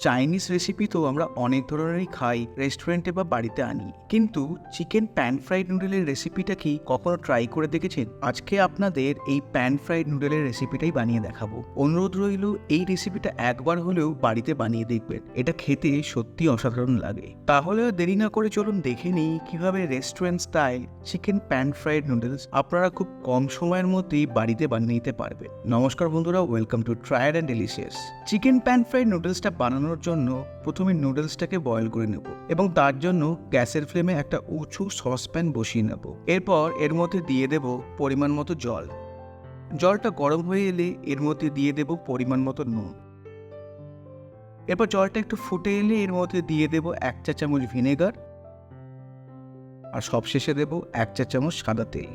Chinese recipe তো আমরা অনেক ধরনেরই খাই রেস্টুরেন্টে বা বাড়িতে আনি। কিন্তু চিকেন প্যান ফ্রাইড নুডলের রেসিপিটা কি কখনো ট্রাই করে দেখেছেন? আজকে আপনাদের এই প্যান ফ্রাইড নুডলের রেসিপিটাই বানিয়ে দেখাবো। অনুরোধ রইল, এই রেসিপিটা একবার হলেও বাড়িতে বানিয়ে দেখবেন। এটা খেতে সত্যি অসাধারণ লাগে। তাহলে দেরি না করে চলুন দেখে নিই কীভাবে restaurant style chicken pan fried noodles আপনারা খুব কম সময়ের মধ্যেই বাড়িতে বানিয়ে নিতে পারবেন। নমস্কার বন্ধুরা welcome to ট্রায়ার and delicious chicken pan fried নুডলসটা বানানোর জন্য প্রথমে নুডলসটাকে বয়েল করে নেব এবং তার জন্য গ্যাসের ফ্লেমে একটা উঁচু সসপ্যান বসিয়ে নেব। এরপর এর মধ্যে দিয়ে দেব পরিমাণ মতো জল। জলটা গরম হয়ে এলে এর মধ্যে দিয়ে দেব পরিমাণ মতো নুন। এরপর জলটা একটু ফুটে এলে এর মধ্যে দিয়ে দেব এক চা চামচ ভিনেগার। আর সবশেষে দেব এক চা চামচ সাদা তেল।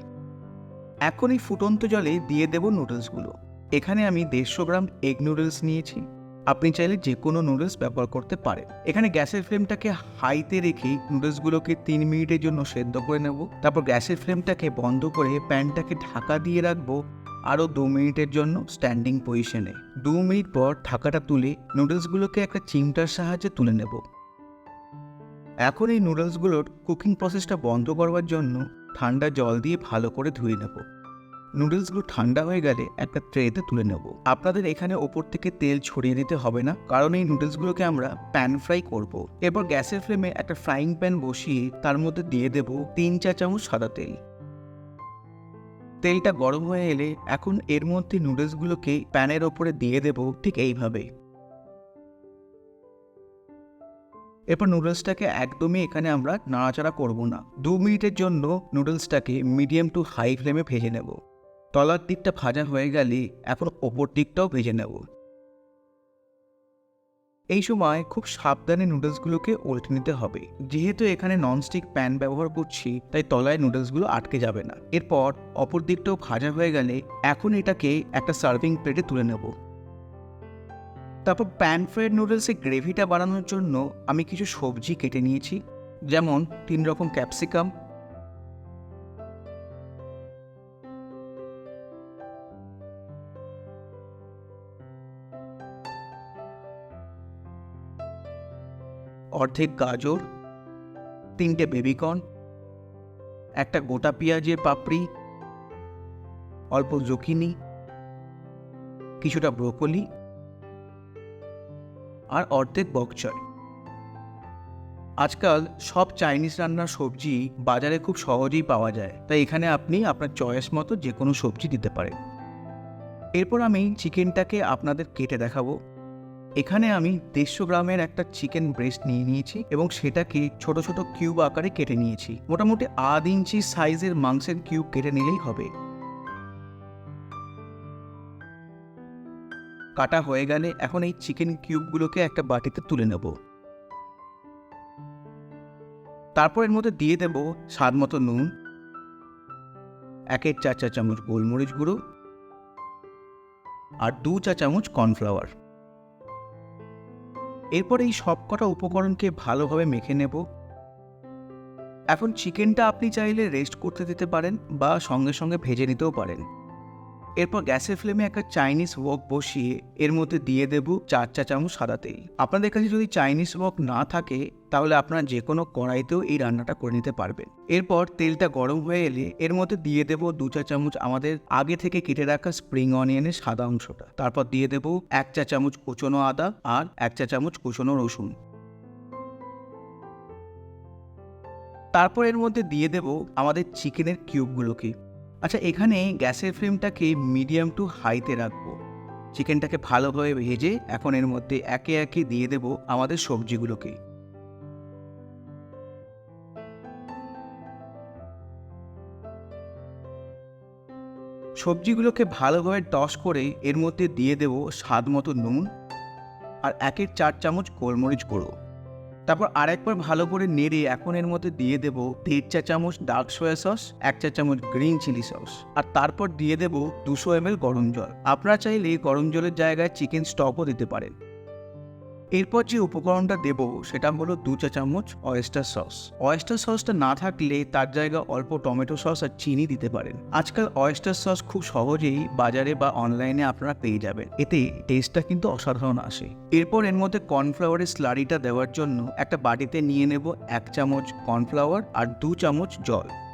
এখন এই ফুটন্ত জলে দিয়ে দেব নুডলসগুলো। এখানে আমি দেড়শো গ্রাম এগ নুডলস নিয়েছি। আপনি চাইলে যে কোনো নুডলস ব্যবহার করতে পারেন। এখানে গ্যাসের ফ্লেমটাকে হাইতে রেখে নুডলসগুলোকে তিন মিনিটের জন্য সেদ্ধ করে নেব। তারপর গ্যাসের ফ্লেমটাকে বন্ধ করে প্যানটাকে ঢাকা দিয়ে রাখব। আরও দু মিনিটের জন্য স্ট্যান্ডিং পজিশনে দু মিনিট পর ঢাকাটা তুলে নুডলসগুলোকে একটা চিমটার সাহায্যে তুলে নেব। এখন এই নুডলসগুলোর কুকিং প্রসেসটা বন্ধ করবার জন্য ঠান্ডা জল দিয়ে ভালো করে ধুয়ে নেব। নুডলসগুলো ঠান্ডা হয়ে গেলে একটা ট্রেতে তুলে নেব। আপনাদের এখানে ওপর থেকে তেল ছড়িয়ে দিতে হবে না, কারণ এই নুডলসগুলোকে আমরা প্যান ফ্রাই করব। এরপর গ্যাসের ফ্লেমে একটা ফ্রাইং প্যান বসিয়ে তার মধ্যে দিয়ে দেব তিন চা চামচ সাদা তেল। তেলটা গরম হয়ে এলে এখন এর মধ্যে নুডলসগুলোকে প্যানের ওপরে দিয়ে দেব ঠিক এইভাবে। এরপর নুডলসটাকে একদমই এখানে আমরা নাড়াচাড়া করব না। দু মিনিটের জন্য নুডলসটাকে মিডিয়াম টু হাই ফ্লেমে ভেজে নেব। তলার দিকটা ভাজা হয়ে গেলে এখন ওপর দিকটাও ভেজে নেব। এই সময় খুব সাবধানে নুডলসগুলোকে উল্টে নিতে হবে। যেহেতু এখানে ননস্টিক প্যান ব্যবহার করছি, তাই তলায় নুডলসগুলো আটকে যাবে না। এরপর অপর দিকটাও ভাজা হয়ে গেলে এখন এটাকে একটা সার্ভিং প্লেটে তুলে নেব। তারপর প্যান ফ্রাইড নুডলসের গ্রেভিটা বানানোর জন্য আমি কিছু সবজি কেটে নিয়েছি। যেমন তিন রকম ক্যাপসিকাম অর্ধেক গাজর, তিনটে বেবিকর্ন, একটা গোটা পেঁয়াজের পাপড়ি, অল্প জুকিনি, কিছুটা ব্রোকলি আর অর্ধেক বকচয় আজকাল সব চাইনিজ রান্নার সবজি বাজারে খুব সহজেই পাওয়া যায়, তাই এখানে আপনি আপনার চয়েস মতো যে কোনো সবজি দিতে পারেন। এরপর আমি চিকেনটাকে আপনাদের কেটে দেখাবো। এখানে আমি দেড়শো গ্রামের একটা চিকেন ব্রেস্ট নিয়ে নিয়েছি এবং সেটাকে ছোট ছোট কিউব আকারে কেটে নিয়েছি। মোটামুটি আধ ইঞ্চি সাইজের মাংসের কিউব কেটে নিলেই হবে। কাটা হয়ে গেলে এখন এই চিকেন কিউবগুলোকে একটা বাটিতে তুলে নেব। তারপর এর মধ্যে দিয়ে দেব স্বাদ মতো নুন, একের চার চা চামচ গোলমরিচ গুঁড়ো আর দু চা চামচ কর্নফ্লাওয়ার এরপর এই সব কটা উপকরণকে ভালোভাবে মেখে নেব। এখন চিকেনটা আপনি চাইলে রেস্ট করতে দিতে পারেন বা সঙ্গে সঙ্গে ভেজে নিতেও পারেন। এরপর গ্যাসের ফ্লেমে একটা চাইনিজ ওয়ক বসিয়ে এর মধ্যে দিয়ে দেব চার চা চামচ সাদা তেল। আপনাদের কাছে যদি চাইনিজ ওয়াক না থাকে, তাহলে আপনারা যে কোনো কড়াইতেও এই রান্নাটা করে নিতে পারবেন। এরপর তেলটা গরম হয়ে এলে এর মধ্যে দিয়ে দেব দু চা চামচ আমাদের আগে থেকে কেটে রাখা স্প্রিং অনিয়নের সাদা অংশটা। তারপর দিয়ে দেব এক চা চামচ কুচনো আদা আর এক চা চামচ কুচনো রসুন। তারপর এর মধ্যে দিয়ে দেব আমাদের চিকেনের কিউবগুলোকে আচ্ছা এখানে গ্যাসের ফ্লেমটাকে মিডিয়াম টু হাইতে রাখব। চিকেনটাকে ভালোভাবে ভেজে এখন এর মধ্যে একে একে দিয়ে দেব আমাদের সবজিগুলোকে। সবজিগুলোকে ভালোভাবে টস করে এর মধ্যে দিয়ে দেব স্বাদ মতো নুন আর একের চার চামচ গোলমরিচ গুঁড়ো। তারপর আরেকবার ভালো করে নেড়ে এখন এর মধ্যে দিয়ে দেবো দেড় চা চামচ ডার্ক সয়া সস, এক চা চামচ গ্রিন চিলি সস আর তারপর দিয়ে দেবো দুশো এম গরম জল। আপনারা চাইলে গরম জলের জায়গায় চিকেন স্টকও দিতে পারেন। এরপর যে উপকরণটা দেব, সেটা হলো দু চা চামচ অয়েস্টার সস অয়েস্টার সসটা না থাকলে তার জায়গায় অল্প টমেটো সস আর চিনি দিতে পারেন। আজকাল অয়েস্টার সস খুব সহজেই বাজারে বা অনলাইনে আপনারা পেয়ে যাবেন। এতে টেস্টটা কিন্তু অসাধারণ আসে। এরপর এর মধ্যে কর্নফ্লাওয়ারের স্লারিটা দেওয়ার জন্য একটা বাটিতে নিয়ে নেব এক চামচ কর্নফ্লাওয়ার আর দু চামচ জল।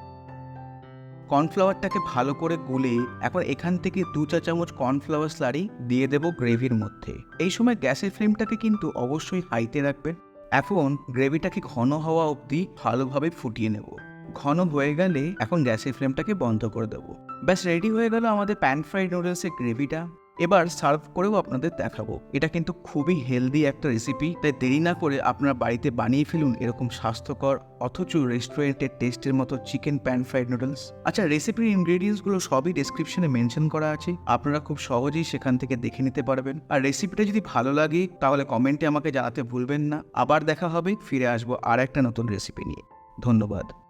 কর্নফ্লাওয়ারটাকে ভালো করে গুলে এখন এখান থেকে দু চা চামচ কর্নফ্লাওয়ার স্লারি দিয়ে দেব গ্রেভির মধ্যে। এই সময় গ্যাসের ফ্লেমটাকে কিন্তু অবশ্যই হাইতে রাখবেন। এখন গ্রেভিটাকে ঘন হওয়া অবধি ভালোভাবে ফুটিয়ে নেব। ঘন হয়ে গেলে এখন গ্যাসের ফ্লেমটাকে বন্ধ করে দেবো। ব্যাস, রেডি হয়ে গেল আমাদের প্যান ফ্রাইড নুডলসের গ্রেভিটা। এবার সার্ভ করেও আপনাদের দেখাবো। এটা কিন্তু খুবই হেলদি একটা রেসিপি তাই দেরি না করে আপনারা বাড়িতে বানিয়ে ফেলুন এরকম স্বাস্থ্যকর, অথচ রেস্টুরেন্টের টেস্টের মতো চিকেন প্যান ফ্রাইড নুডলস আচ্ছা রেসিপির ইনগ্রেডিয়েন্টসগুলো সবই ডেসক্রিপশনে মেনশন করা আছে, আপনারা খুব সহজেই সেখান থেকে দেখে নিতে পারবেন। আর রেসিপিটা যদি ভালো লাগে, তাহলে কমেন্টে আমাকে জানাতে ভুলবেন না। আবার দেখা হবে, ফিরে আসব আর একটা নতুন রেসিপি নিয়ে। ধন্যবাদ।